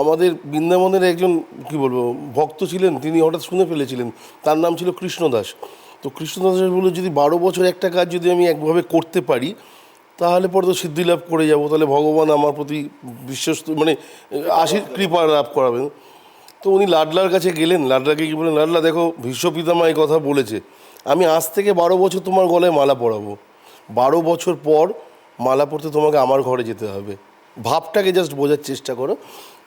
আমাদের বৃন্দাবনের একজন, কি বলব, ভক্ত ছিলেন, তিনি হঠাৎ শুনে ফেলেছিলেন। তার নাম ছিল কৃষ্ণদাস তো কৃষ্ণদাস বলে যদি বারো বছর একটা কাজ যদি আমি একভাবে করতে পারি, তাহলে পরে তো সিদ্ধি লাভ করে যাব। তাহলে ভগবান আমার প্রতি বিশ্বস্ত মানে আশীর কৃপা লাভ করাবেন। তো উনি লাডলার কাছে গেলেন। লাডলাকে কি বলেন লাডলা, দেখো, বিশ্বপিতামা এই কথা বলেছে। আমি আজ থেকে বারো বছর তোমার গলায় মালা পরাবো। বারো বছর পর মালা পরতে তোমাকে আমার ঘরে যেতে হবে। ভাবটাকে জাস্ট বোঝার চেষ্টা করো।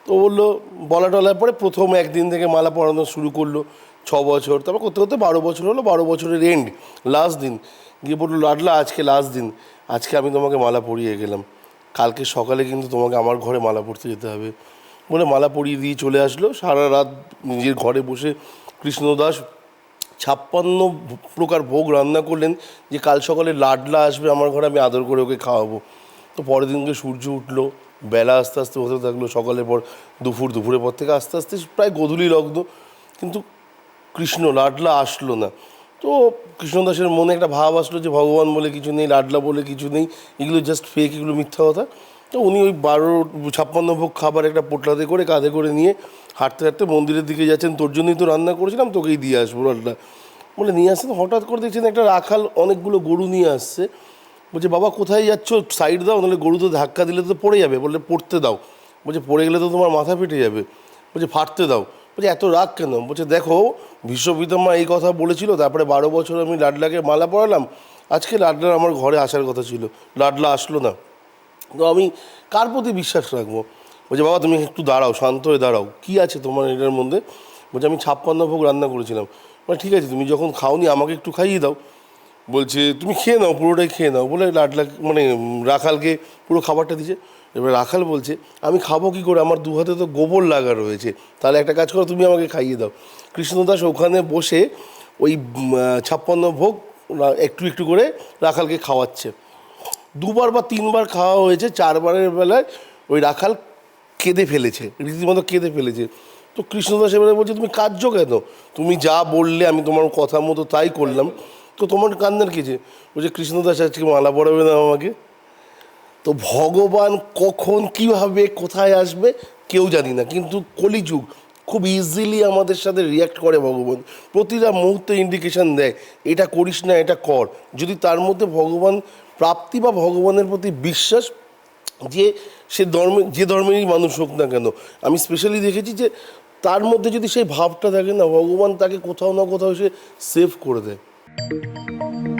তো বলল, বলা টলার পরে প্রথম একদিন থেকে মালা পরানো শুরু করল, ছ বছর। তারপর করতে করতে বারো বছর হলো, বারো বছরের এন্ড লাস্ট দিন। গিয়ে বলল, লাডলা, আজকে লাস্ট দিন। আজকে আমি তোমাকে মালা পরিয়ে গেলাম। কালকে সকালে কিন্তু তোমাকে আমার ঘরে মালা পরতে যেতে হবে। বলে মালা পরিয়ে দিয়ে চলে আসলো। সারা রাত নিজের ঘরে বসে কৃষ্ণদাস ছাপ্পান্ন প্রকার ভোগ রান্না করলেন যে, কাল সকালে লাডলা আসবে, আমার ঘরে আমি আদর করে ওকে খাওয়াবো। তো পরের দিনকে সূর্য উঠল। বেলা আস্তে আস্তে হতে থাকল, সকালের পর দুপুর, দুপুরের পর থেকে আস্তে আস্তে প্রায় গধূলি লগ্ন কিন্তু কৃষ্ণ লাডলা আসলো না। তো কৃষ্ণদাসের মনে একটা ভাব আসলো যে ভগবান বলে কিছু নেই, লাডলা বলে কিছু নেই, এগুলো জাস্ট ফেক এগুলো মিথ্যা কথা। তো উনি ওই বারো ছাপ্পান্ন ভোগ খাবার একটা পোটলাতে করে কাঁধে করে নিয়ে হাঁটতে হাঁটতে মন্দিরের দিকে যাচ্ছেন। তোর জন্যই তো রান্না করেছিলাম, তোকেই দিয়ে আসব, লাডলা। বলে, নিয়ে আসছেন হঠাৎ করে দেখছেন একটা রাখাল অনেকগুলো গরু নিয়ে আসছে। বলছে, বাবা, কোথায় যাচ্ছ? সাইড দাও, নাহলে গরু তো ধাক্কা দিলে তো পড়ে যাবে। বললে, পড়তে দাও। বলছে, পড়ে গেলে তো তোমার মাথা ফেটে যাবে। বলছে, ফাটতে দাও। বলছে, এত রাগ কেন? বলছে, দেখো, বিশ্বপিতামা এই কথা বলেছিল, তারপরে বারো বছর আমি লাডলাকে মালা পড়ালাম আজকে লাডলার আমার ঘরে আসার কথা ছিল। লাডলা আসলো না। তো আমি কার প্রতি বিশ্বাস রাখব? বলছে, বাবা, তুমি একটু দাঁড়াও, শান্ত হয়ে দাঁড়াও। কী আছে তোমার এটার মধ্যে? বলছে, আমি ছাপ্পান্ন ভোগ রান্না করেছিলাম। মানে ঠিক আছে, তুমি যখন খাওনি, আমাকে একটু খাইয়ে দাও। বলছে, তুমি খেয়ে নাও, পুরোটাই খেয়ে নাও। বলে লাডলা মানে রাখালকে পুরো খাবারটা দিয়েছে। এবার রাখাল বলছে, আমি খাব কি করে? আমার দু হাতে তো গোবর লাগা রয়েছে। তাহলে একটা কাজ করো, তুমি আমাকে খাইয়ে দাও। কৃষ্ণদাস ওখানে বসে ওই ছাপ্পান্ন ভোগ একটু একটু করে রাখালকে খাওয়াচ্ছে। দুবার বা তিনবার খাওয়া হয়েছে, চারবারের বেলায় ওই রাখাল কেঁদে ফেলেছে, রীতিমতো কেঁদে ফেলেছে। তো কৃষ্ণদাস এবারে বলছে, তুমি কার্য কেন? তুমি যা বললে, আমি তোমার কথা মতো তাই করলাম। তো তোমার কান্নার কিছু বলছে কৃষ্ণদাস আজকে মালা পড়াবে না আমাকে? তো ভগবান কখন, কীভাবে, কোথায় আসবে কেউ জানি না। কিন্তু কলিযুগ খুব ইজিলি আমাদের সাথে রিয়াক্ট করে ভগবান। প্রতিটা মুহূর্তে ইন্ডিকেশন দেয়, এটা করিস না, এটা কর। যদি তার মধ্যে ভগবান প্রাপ্তি বা ভগবানের প্রতি বিশ্বাস যে সে ধর্মে, যে ধর্মেরই মানুষ হোক না কেন, আমি স্পেশালি দেখেছি যে তার মধ্যে যদি সেই ভাবটা থাকে না, ভগবান তাকে কোথাও না কোথাও সে সেভ করে দেয়। Música